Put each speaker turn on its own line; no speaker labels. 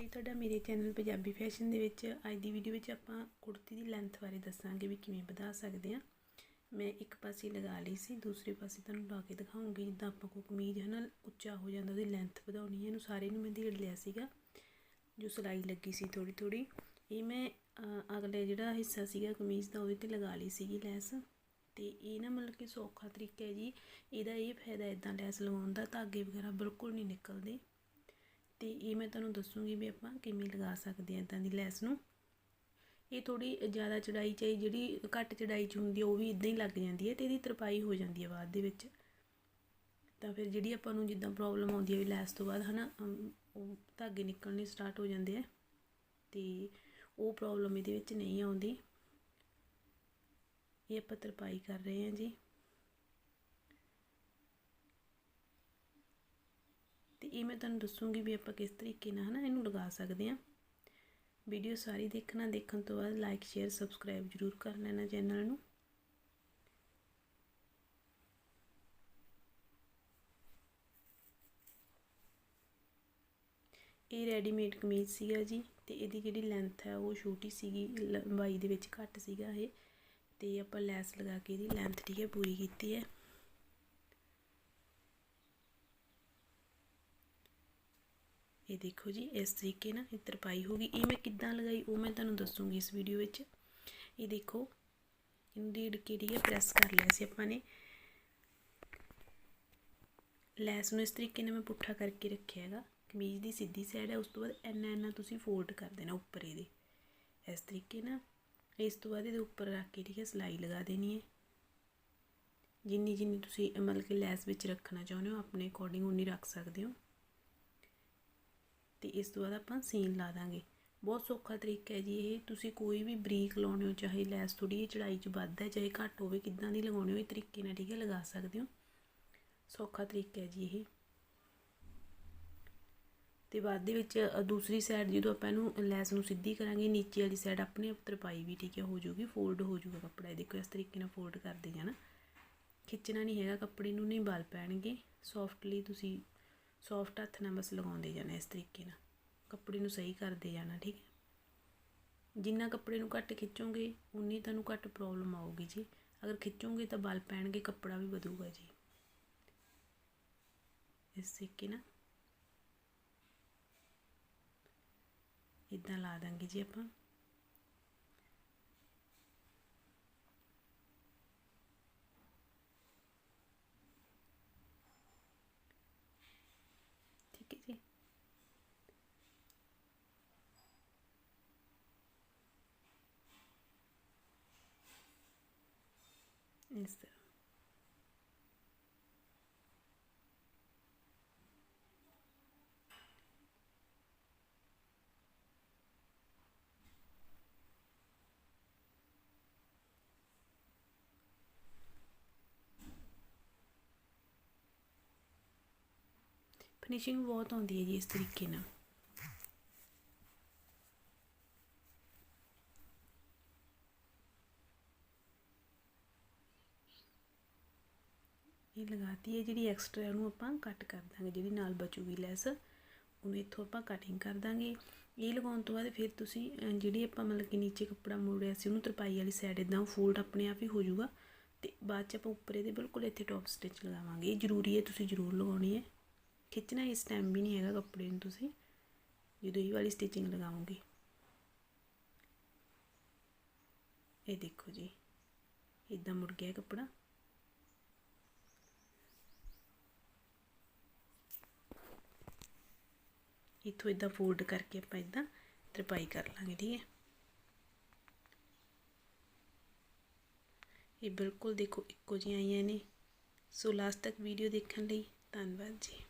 ਜੀ ਤੁਹਾਡਾ ਮੇਰੇ ਚੈਨਲ ਪੰਜਾਬੀ ਫੈਸ਼ਨ ਦੇ ਵਿੱਚ ਅੱਜ ਦੀ ਵੀਡੀਓ ਵਿੱਚ ਆਪਾਂ ਕੁੜਤੀ ਦੀ ਲੈਂਥ ਬਾਰੇ ਦੱਸਾਂਗੇ ਵੀ ਕਿਵੇਂ ਵਧਾ ਸਕਦੇ ਆ ਮੈਂ ਇੱਕ ਪਾਸੇ ਲਗਾ ਲਈ ਸੀ ਦੂਸਰੇ ਪਾਸੇ ਤੁਹਾਨੂੰ ਲਾ ਕੇ ਦਿਖਾਉਂਗੀ ਜਿੱਦਾਂ ਆਪਾਂ ਕੋਈ ਕਮੀਜ਼ ਹੈ ਨਾ ਉੱਚਾ ਹੋ ਜਾਂਦਾ ਉਹਦੀ ਲੈਂਥ ਵਧਾਉਣੀ ਹੈ ਇਹਨੂੰ ਸਾਰੇ ਨੂੰ ਮੈਂ ਢੇੜ ਲਿਆ ਸੀਗਾ ਜੋ ਸਿਲਾਈ ਲੱਗੀ ਸੀ ਥੋੜੀ ਥੋੜੀ ਇਹ ਮੈਂ ਅ, ਅਗਲੇ ਜਿਹੜਾ ਹਿੱਸਾ ਸੀਗਾ ਕਮੀਜ਼ ਦਾ ਉਹਦੇ ਤੇ ਲਗਾ ਲਈ ਸੀਗੀ ਲੈਸ। ਤੇ ਇਹ ਨਾ ਮਤਲਬ ਕਿ ਸੌਖਾ ਤਰੀਕਾ ਹੈ ਜੀ ਇਹਦਾ ਇਹ ਫਾਇਦਾ ਇਦਾਂ ਲੈਸ ਲਗਾਉਣ ਦਾ ਧਾਗੇ ਵਗੈਰਾ ਬਿਲਕੁਲ ਨਹੀਂ ਨਿਕਲਦੇ। ਤੇ ਇਹ ਮੈਂ ਤੁਹਾਨੂੰ ਦੱਸੂਗੀ ਵੀ ਆਪਾਂ ਕਿਵੇਂ ਲਗਾ ਸਕਦੇ ਹਾਂ ਇਦਾਂ ਦੀ ਲੈਸ ਨੂੰ। ਇਹ ਥੋੜੀ ਜ਼ਿਆਦਾ ਚੜਾਈ ਚਾਹੀ ਜਿਹੜੀ ਘੱਟ ਚੜਾਈ ਚ ਹੁੰਦੀ ਹੈ ਉਹ ਵੀ ਇਦਾਂ ਹੀ ਲੱਗ ਜਾਂਦੀ ਹੈ ਤੇ ਇਹਦੀ ਤਰਪਾਈ ਹੋ ਜਾਂਦੀ ਹੈ ਬਾਅਦ ਦੇ ਵਿੱਚ। ਤਾਂ ਫਿਰ ਜਿਹੜੀ ਆਪਾਂ ਨੂੰ ਜਿੱਦਾਂ ਪ੍ਰੋਬਲਮ ਆਉਂਦੀ ਹੈ ਵੀ ਲੈਸ ਤੋਂ ਬਾਅਦ ਹਨਾ ਅਮ, ਉਹ ਧਾਗੇ ਨਿਕਲਣੇ ਸਟਾਰਟ ਹੋ ਜਾਂਦੇ ਆ ਤੇ ਉਹ ਪ੍ਰੋਬਲਮ ਇਹਦੇ ਵਿੱਚ ਨਹੀਂ ਆਉਂਦੀ। ਇਹ ਆਪਾਂ ਤਰਪਾਈ ਕਰ ਰਹੇ ਹਾਂ ਜੀ। ਇਹ ਮੈਂ ਤੁਹਾਨੂੰ ਦੱਸੂਗੀ ਵੀ ਆਪਾਂ ਕਿਸ ਤਰੀਕੇ ਨਾਲ ਹਨਾ ਇਹਨੂੰ ਲਗਾ ਸਕਦੇ ਹਾਂ। ਵੀਡੀਓ ਸਾਰੀ ਦੇਖਣਾ, ਦੇਖਣ ਤੋਂ ਬਾਅਦ ਲਾਈਕ ਸ਼ੇਅਰ ਸਬਸਕ੍ਰਾਈਬ ਜਰੂਰ ਕਰ ਲੈਣਾ ਚੈਨਲ ਨੂੰ। ਇਹ ਰੈਡੀਮੇਡ ਕਮੀਜ਼ ਸੀਗਾ ਜੀ ਤੇ ਇਹਦੀ ਜਿਹੜੀ ਲੈਂਥ ਹੈ ਉਹ ਛੋਟੀ ਸੀਗੀ, ਲੰਬਾਈ ਦੇ ਵਿੱਚ ਘੱਟ ਸੀਗਾ ਇਹ ਤੇ ਆਪਾਂ ਲੈਸ ਲਗਾ ਕੇ ਇਹਦੀ ਲੈਂਥ ਠੀਕ ਹੈ ਪੂਰੀ ਕੀਤੀ ਹੈ। ਇਹ ਦੇਖੋ ਜੀ, ਇਸ ਤਰੀਕੇ ਨਾਲ ਇਹ ਤਰਪਾਈ ਹੋ ਗਈ। ਇਹ ਮੈਂ ਕਿੱਦਾਂ ਲਗਾਈ ਉਹ ਮੈਂ ਤੁਹਾਨੂੰ ਦੱਸੂਗੀ ਇਸ ਵੀਡੀਓ ਵਿੱਚ। ਇਹ ਦੇਖੋ, ਇਹਨੂੰ ਢੀੜ ਕੇ ਠੀਕ ਹੈ ਪ੍ਰੈਸ ਕਰ ਲਿਆ ਸੀ ਆਪਾਂ ਨੇ। ਲੈਸ ਨੂੰ ਇਸ ਤਰੀਕੇ ਨਾਲ ਮੈਂ ਪੁੱਠਾ ਕਰਕੇ ਰੱਖਿਆ ਹੈਗਾ। ਕਮੀਜ਼ ਦੀ ਸਿੱਧੀ ਸਾਈਡ ਹੈ ਉਸ ਤੋਂ ਬਾਅਦ ਇੰਨਾ ਇੰਨਾ ਤੁਸੀਂ ਫੋਲਡ ਕਰ ਦੇਣਾ ਉੱਪਰ ਇਹਦੇ। ਇਸ ਤਰੀਕੇ ਨਾਲ। ਇਸ ਤੋਂ ਬਾਅਦ ਇਹਦੇ ਉੱਪਰ ਰੱਖ ਕੇ ਠੀਕ ਹੈ, ਸਿਲਾਈ ਲਗਾ ਦੇਣੀ ਹੈ। ਜਿੰਨੀ ਜਿੰਨੀ ਤੁਸੀਂ ਮਤਲਬ ਕਿ ਲੈਸ ਵਿੱਚ ਰੱਖਣਾ ਚਾਹੁੰਦੇ ਹੋ, ਆਪਣੇ ਅਕੋਰਡਿੰਗ ਉਨੀ ਰੱਖ ਸਕਦੇ ਹੋ। ਤੇ ਇਸ ਤੋਂ ਬਾਅਦ ਆਪਾਂ ਸੀਨ ਲਾ ਦਾਂਗੇ। ਬਹੁਤ ਸੌਖਾ ਤਰੀਕਾ ਹੈ ਜੀ ਇਹ। ਤੁਸੀਂ ਕੋਈ ਵੀ ਬਰੀਕ ਲਾਉਣੇ ਹੋ, ਚਾਹੇ ਲੈਸ ਥੋੜੀ ਜਿਹੀ ਚੜਾਈ 'ਚ ਵੱਧ ਹੈ, ਚਾਹੇ ਘੱਟ ਹੋਵੇ, ਕਿੱਦਾਂ ਦੀ ਲਗਾਉਣੀ ਹੋ ਇਹ ਤਰੀਕੇ ਨਾਲ ਠੀਕ ਹੈ, ਲਗਾ ਸਕਦੇ ਹੋ। ਸੌਖਾ ਤਰੀਕਾ ਹੈ ਜੀ ਇਹ। ਤੇ ਬਾਅਦ ਦੇ ਵਿੱਚ ਦੂਸਰੀ ਸਾਈਡ ਜਦੋਂ ਆਪਾਂ ਇਹਨੂੰ ਲੈਸ ਨੂੰ ਸਿੱਧੀ ਕਰਾਂਗੇ, ਨੀਚੇ ਵਾਲੀ ਸਾਈਡ ਆਪਣੇ ਆਪ ਤਰਪਾਈ ਵੀ ਠੀਕ ਹੈ, ਹੋ ਜਾਊਗੀ ਫੋਲਡ ਹੋ ਜਾਊਗਾ ਕੱਪੜਾ। ਇਹ ਦੇਖੋ, ਇਸ ਤਰੀਕੇ ਨਾਲ ਫੋਲਡ ਕਰਦੇ ਜਾਣਾ। ਖਿੱਚਣਾ ਨਹੀਂ ਹੈਗਾ, ਕੱਪੜੇ ਨੂੰ ਨਹੀਂ ਬਲ ਪੈਣਗੇ। ਸੌਫਟਲੀ ਤੁਸੀਂ ਸੌਫਟ ਹੱਥ ਨਾਲ ਬਸ ਲਗਾਉਂਦੇ ਜਾਣਾ ਇਸ ਤਰੀਕੇ ਨਾਲ। ਕੱਪੜੇ ਨੂੰ ਸਹੀ ਕਰਦੇ ਜਾਣਾ, ਠੀਕ ਹੈ? ਜਿੰਨਾ ਕੱਪੜੇ ਨੂੰ ਘੱਟ ਖਿੱਚੋਗੇ, ਉਨੀ ਤੁਹਾਨੂੰ ਘੱਟ ਪ੍ਰੋਬਲਮ ਆਊਗੀ ਜੀ। ਅਗਰ ਖਿੱਚੋਗੇ ਤਾਂ ਬਲ ਪੈਣਗੇ, ਕੱਪੜਾ ਵੀ ਵਧੂਗਾ ਜੀ। ਇਸ ਤਰੀਕੇ ਨਾਲ ਇਦਾਂ ਲਾ ਦਾਂਗੇ ਜੀ ਆਪਾਂ ਠੀਕ ਹੈ ਜੀ ਇਸ ਤਰ੍ਹਾਂ ਫਿਨਿਸ਼ਿੰਗ ਬਹੁਤ ਆਉਂਦੀ ਹੈ ਜੀ ਇਸ ਤਰੀਕੇ ਨਾਲ ਇਹ ਲਗਾਤੀ ਹੈ, ਜਿਹੜੀ ਐਕਸਟਰਾ ਉਹਨੂੰ ਆਪਾਂ ਕੱਟ ਕਰ ਦਾਂਗੇ, ਜਿਹੜੀ ਨਾਲ ਬਚੂਗੀ ਲੈਸ, ਉਹਨੂੰ ਇੱਥੋਂ ਆਪਾਂ ਕਟਿੰਗ ਕਰ ਦਾਂਗੇ। ਇਹ ਲਗਾਉਣ ਤੋਂ ਬਾਅਦ ਫਿਰ ਤੁਸੀਂ ਜਿਹੜੀ ਆਪਾਂ ਮਤਲਬ ਕਿ ਨੀਚੇ ਕੱਪੜਾ ਮੋੜਿਆ ਸੀ, ਉਹਨੂੰ ਤਰਪਾਈ ਵਾਲੀ ਸਾਈਡ ਇਦਾਂ ਫੋਲਡ ਆਪਣੇ ਆਪ ਹੀ ਹੋ ਜਾਊਗਾ ਤੇ ਬਾਅਦ ਚ ਆਪਾਂ ਉੱਪਰ ਇਹਦੇ ਬਿਲਕੁਲ ਇੱਥੇ ਟੌਪ ਸਟਿਚ ਲਗਾਵਾਂਗੇ। ਇਹ ਜ਼ਰੂਰੀ ਹੈ, ਤੁਸੀਂ ਜ਼ਰੂਰ ਲਗਾਉਣੀ ਹੈ। ਖਿੱਚਣਾ ਇਸ ਟਾਈਮ ਵੀ ਨਹੀਂ ਹੈਗਾ ਕੱਪੜੇ ਨੂੰ ਤੁਸੀਂ, ਜਦੋਂ ਇਹ ਵਾਲੀ ਸਟਿਚਿੰਗ ਲਗਾਓਗੇ। ਇਹ ਦੇਖੋ ਜੀ ਇਦਾਂ ਮੁੜ ਗਿਆ ਕੱਪੜਾ। ਇੱਥੋਂ ਇਦਾਂ ਫੋਲਡ ਕਰਕੇ ਆਪਾਂ ਇਦਾਂ ਤਰਪਾਈ ਕਰ ਲਾਂਗੇ, ਠੀਕ ਹੈ? ਇਹ ਬਿਲਕੁਲ ਦੇਖੋ ਇੱਕੋ ਜਿਹੀਆਂ ਆਈਆਂ ਨੇ। ਸੋ ਲਾਸਟ ਤੱਕ ਵੀਡੀਓ ਦੇਖਣ ਲਈ ਧੰਨਵਾਦ ਜੀ।